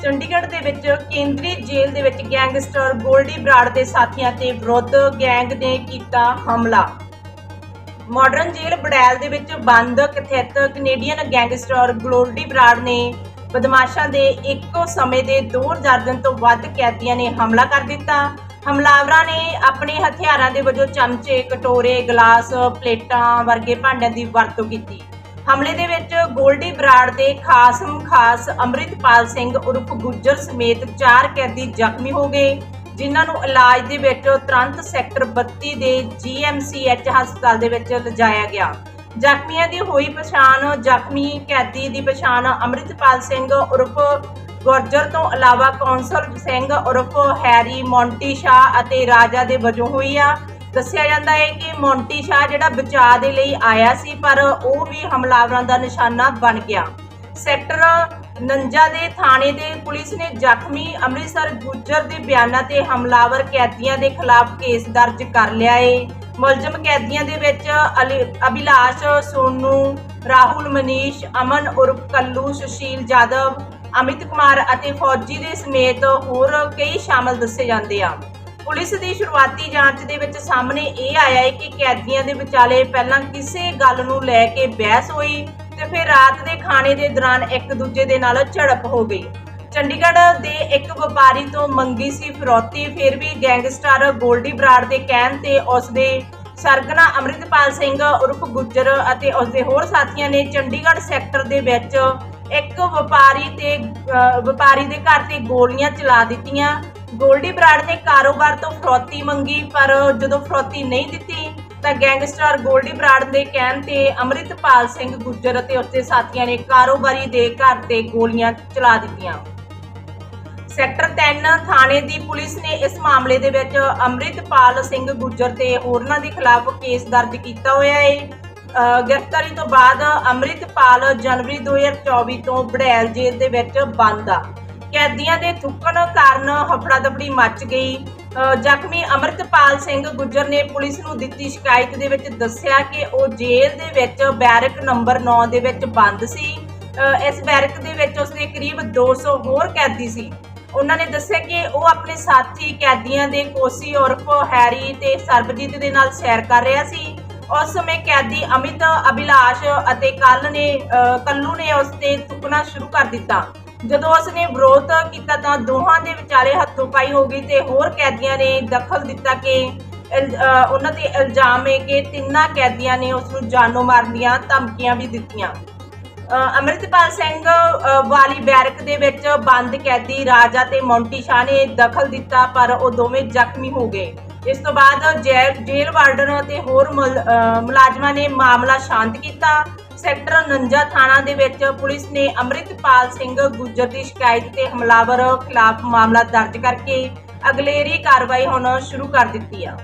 ਚੰਡੀਗੜ੍ਹ ਦੇ ਵਿੱਚ ਕੇਂਦਰੀ ਜੇਲ੍ਹ ਦੇ ਵਿੱਚ ਗੈਂਗਸਟਰ ਗੋਲਡੀ ਬਰਾੜ ਦੇ ਸਾਥੀਆਂ ਤੇ ਵਿਰੁੱਧ ਗੈਂਗ ਨੇ ਕੀਤਾ ਹਮਲਾ। ਮਾਡਰਨ ਜੇਲ੍ਹ ਬੜੈਲ ਦੇ ਵਿੱਚ ਬੰਦ ਕਥਿਤ ਕੈਨੇਡੀਅਨ ਗੈਂਗਸਟਰ ਗੋਲਡੀ ਬਰਾੜ ਨੇ ਬਦਮਾਸ਼ਾਂ ਦੇ ਇੱਕੋ ਸਮੇਂ ਦੇ ਦੋ ਦਰਜਨ ਤੋਂ ਵੱਧ ਕੈਦੀਆਂ ਨੇ ਹਮਲਾ ਕਰ ਦਿੱਤਾ। ਹਮਲਾਵਰਾਂ ਨੇ ਆਪਣੇ ਹਥਿਆਰਾਂ ਦੇ ਵਜੋਂ ਚਮਚੇ, ਕਟੋਰੇ, ਗਲਾਸ, ਪਲੇਟਾਂ ਵਰਗੇ ਭਾਂਡਿਆਂ ਦੀ ਵਰਤੋਂ ਕੀਤੀ। ਹਮਲੇ ਦੇ ਵਿੱਚ ਗੋਲਡੀ ਬਰਾੜ ਦੇ ਖਾਸਮ ਖਾਸ ਅੰਮ੍ਰਿਤਪਾਲ ਸਿੰਘ ਉਰਫ ਗੁੱਜਰ ਸਮੇਤ ਚਾਰ ਕੈਦੀ ਜ਼ਖਮੀ ਹੋ ਗਏ, ਜਿਨ੍ਹਾਂ ਨੂੰ ਇਲਾਜ ਦੇ ਵਿੱਚ ਤੁਰੰਤ ਸੈਕਟਰ 32 ਦੇ ਜੀਐਮਸੀਐਚ ਹਸਪਤਾਲ ਦੇ ਵਿੱਚ ਲਿਜਾਇਆ ਗਿਆ। ਜ਼ਖਮੀਆਂ ਦੀ ਹੋਈ ਪਛਾਣ, ਜ਼ਖਮੀ ਕੈਦੀ ਦੀ ਪਛਾਣ ਅੰਮ੍ਰਿਤਪਾਲ ਸਿੰਘ ਉਰਫ ਗੁਰਜਰ ਤੋਂ ਇਲਾਵਾ ਕੌਂਸਲ ਸਿੰਘ ਉਰਫ ਹੈਰੀ ਮੌਂਟੀ ਸ਼ਾਹ ਅਤੇ ਰਾਜਾ ਦੇ ਵਜੋਂ ਹੋਈ ਆ। ਦੱਸਿਆ ਜਾਂਦਾ ਹੈ ਕਿ ਮੌਂਟੀ ਸ਼ਾਹ ਜਿਹੜਾ ਬਚਾਅ ਦੇ ਲਈ ਆਇਆ ਸੀ, ਪਰ ਉਹ ਵੀ ਹਮਲਾਵਰਾਂ ਦਾ ਨਿਸ਼ਾਨਾ ਬਣ ਗਿਆ। ਸੈਕਟਰ 49 ਦੇ ਥਾਣੇ ਦੇ ਪੁਲਿਸ ਨੇ ਜ਼ਖਮੀ ਅੰਮ੍ਰਿਤਸਰ ਗੁੱਜਰ ਦੇ ਬਿਆਨਾਂ ਤੇ ਹਮਲਾਵਰ ਕੈਦੀਆਂ ਦੇ ਖਿਲਾਫ ਕੇਸ ਦਰਜ ਕਰ ਲਿਆ ਏ ਮੁਲਜ਼ਮ ਕੈਦੀਆਂ ਦੇ ਵਿੱਚ ਅਲੀ- ਅਭਿਲਾਸ਼ ਸੋਨੂ, ਰਾਹੁਲ ਮਨੀਸ਼, ਅਮਨ ਉਰਫ ਕੱਲੂ, ਸੁਸ਼ੀਲ ਜਾਦਵ, ਅਮਿਤ ਕੁਮਾਰ ਅਤੇ ਫੌਜੀ ਦੇ ਸਮੇਤ ਹੋਰ ਕਈ ਸ਼ਾਮਲ ਦੱਸੇ ਜਾਂਦੇ ਆ। ਪੁਲਿਸ ਦੀ ਸ਼ੁਰੂਆਤੀ ਜਾਂਚ ਦੇ ਵਿੱਚ ਸਾਹਮਣੇ ਇਹ ਆਇਆ ਹੈ ਕਿ ਕੈਦੀਆਂ ਦੇ ਵਿਚਾਲੇ ਪਹਿਲਾਂ ਕਿਸੇ ਗੱਲ ਨੂੰ ਲੈ ਕੇ ਬਹਿਸ ਹੋਈ ਤੇ ਫਿਰ ਰਾਤ ਦੇ ਖਾਣੇ ਦੇ ਦੌਰਾਨ ਇੱਕ ਦੂਜੇ ਦੇ ਨਾਲ ਝੜਪ ਹੋ ਗਈ। ਚੰਡੀਗੜ੍ਹ ਦੇ ਇੱਕ ਵਪਾਰੀ ਤੋਂ ਮੰਗੀ ਸੀ ਫਰੋਤੀ, ਫਿਰ ਵੀ ਗੈਂਗਸਟਰ ਗੋਲਡੀ ਬਰਾੜ ਦੇ ਕਹਿਣ ਤੇ ਉਸ ਦੇ ਸਰਗਨਾ ਅੰਮ੍ਰਿਤਪਾਲ ਸਿੰਘ, ਉਰਫ ਗੁੱਜਰ ਅਤੇ ਉਸ ਦੇ ਹੋਰ ਸਾਥੀਆਂ ਨੇ ਚੰਡੀਗੜ੍ਹ ਸੈਕਟਰ ਦੇ ਵਿੱਚ ਇੱਕ ਵਪਾਰੀ ਤੇ ਵਪਾਰੀ ਦੇ ਘਰ ਤੇ ਗੋਲੀਆਂ ਚਲਾ ਦਿੱਤੀਆਂ। ਗੋਲਡੀ ਬਰਾੜ ਨੇ ਕਾਰੋਬਾਰ ਤੋਂ ਫਰੋਤੀ ਮੰਗੀ, ਪਰ ਜਦੋਂ ਫਰੋਤੀ ਨਹੀਂ ਦਿੱਤੀ, ਤਾਂ ਗੈਂਗਸਟਰ ਗੋਲਡੀ ਬਰਾੜ ਦੇ ਕਹਿਣ ਤੇ ਅੰਮ੍ਰਿਤਪਾਲ ਸਿੰਘ ਗੁੱਜਰ ਅਤੇ ਉਸਦੇ ਸਾਥੀਆਂ ਨੇ ਕਾਰੋਬਾਰੀ ਦੇ ਘਰ ਤੇ ਗੋਲੀਆਂ ਚਲਾ ਦਿੱਤੀਆਂ। ਸੈਕਟਰ 3 ਥਾਣੇ ਦੀ ਪੁਲਿਸ ਨੇ ਇਸ ਮਾਮਲੇ ਦੇ ਵਿੱਚ ਅੰਮ੍ਰਿਤਪਾਲ ਸਿੰਘ ਗੁੱਜਰ ਤੇ ਹੋਰਨਾਂ ਦੇ ਖਿਲਾਫ ਕੇਸ ਦਰਜ ਕੀਤਾ ਹੋਇਆ ਹੈ ਅਹ ਗ੍ਰਿਫਤਾਰੀ ਤੋਂ ਬਾਅਦ ਅੰਮ੍ਰਿਤਪਾਲ ਜਨਵਰੀ 2024 ਤੋਂ ਬੜੈਲ ਜੇਲ੍ਹ ਦੇ ਵਿੱਚ ਬੰਦ ਆ। ਕੈਦੀਆਂ ਦੇ ਥੁੱਕਣ ਕਾਰਨ ਹਫੜਾ ਦਫੜੀ ਮਚ ਗਈ। ਜ਼ਖਮੀ ਅੰਮ੍ਰਿਤਪਾਲ ਸਿੰਘ ਗੁੱਜਰ ਨੇ ਪੁਲਿਸ ਨੂੰ ਦਿੱਤੀ ਸ਼ਿਕਾਇਤ ਦੇ ਵਿੱਚ ਦੱਸਿਆ ਕਿ ਉਹ ਜੇਲ੍ਹ ਦੇ ਵਿੱਚ ਬੈਰਕ ਨੰਬਰ 9 ਦੇ ਵਿੱਚ ਬੰਦ ਸੀ। ਇਸ ਬੈਰਕ ਦੇ ਵਿੱਚ ਉਸਦੇ ਕਰੀਬ 200 ਹੋਰ ਕੈਦੀ ਸੀ। ਉਹਨਾਂ ਨੇ ਦੱਸਿਆ ਕਿ ਉਹ ਆਪਣੇ ਸਾਥੀ ਕੈਦੀਆਂ ਦੇ ਕੋਸੀ ਔਰਫ ਹੈਰੀ ਤੇ ਸਰਬਜੀਤ ਦੇ ਨਾਲ ਸੈਰ ਕਰ ਰਿਹਾ ਸੀ। ਉਸ ਸਮੇਂ ਕੈਦੀ ਅਮਿਤ, ਅਭਿਲਾਸ਼ ਅਤੇ ਕੱਲ ਨੇ, ਅਹ ਕੱਲੂ ਨੇ ਉਸ ਤੇ ਤੁਕਣਾ ਸ਼ੁਰੂ ਕਰ ਦਿੱਤਾ। ਜਦੋਂ ਉਸਨੇ ਵਿਰੋਧ ਕੀਤਾ ਤਾਂ ਦੋਹਾਂ ਦੇ ਵਿਚਾਲੇ ਹੱਥੋਂ ਪਾਈ ਹੋ ਗਈ ਤੇ ਹੋਰ ਕੈਦੀਆਂ ਨੇ ਦਖਲ ਦਿੱਤਾ ਕਿ ਉਹਨਾਂ ਤੇ ਇਲਜ਼ਾਮ ਹੈ ਕਿ ਤਿੰਨਾਂ ਕੈਦੀਆਂ ਨੇ ਉਸ ਨੂੰ ਜਾਨੋਂ ਮਾਰਨ ਦੀਆਂ ਧਮਕੀਆਂ ਵੀ ਦਿੱਤੀਆਂ। ਅ, ਅੰਮ੍ਰਿਤਪਾਲ ਸਿੰਘ ਅ, ਵਾਲੀ ਬੈਰਕ ਦੇ ਵਿੱਚ ਬੰਦ ਕੈਦੀ ਰਾਜਾ ਤੇ ਮੌਂਟੀ ਸ਼ਾਹ ਨੇ ਦਖਲ ਦਿੱਤਾ ਪਰ ਉਹ ਦੋਵੇਂ ਜ਼ਖਮੀ ਹੋ ਗਏ। ਇਸ ਤੋਂ ਬਾਅਦ ਜੈ- ਜੇਲ੍ਹ ਵਾਰਡਨ ਅਤੇ ਹੋਰ ਮੁਲ- ਅ, ਮੁਲਾਜ਼ਮਾਂ ਨੇ ਮਾਮਲਾ ਸ਼ਾਂਤ ਕੀਤਾ। ਸੈਕਟਰ 49 ਥਾਣਾ ਦੇ ਵਿੱਚ ਪੁਲਿਸ ਨੇ ਅੰਮ੍ਰਿਤਪਾਲ ਸਿੰਘ ਗੁੱਜਰ ਦੀ ਸ਼ਿਕਾਇਤ ਤੇ ਹਮਲਾਵਰ ਖਿਲਾਫ ਮਾਮਲਾ ਦਰਜ ਕਰਕੇ ਅਗਲੇਰੀ ਕਾਰਵਾਈ ਹੁਣ ਸ਼ੁਰੂ ਕਰ ਦਿੱਤੀ ਆ।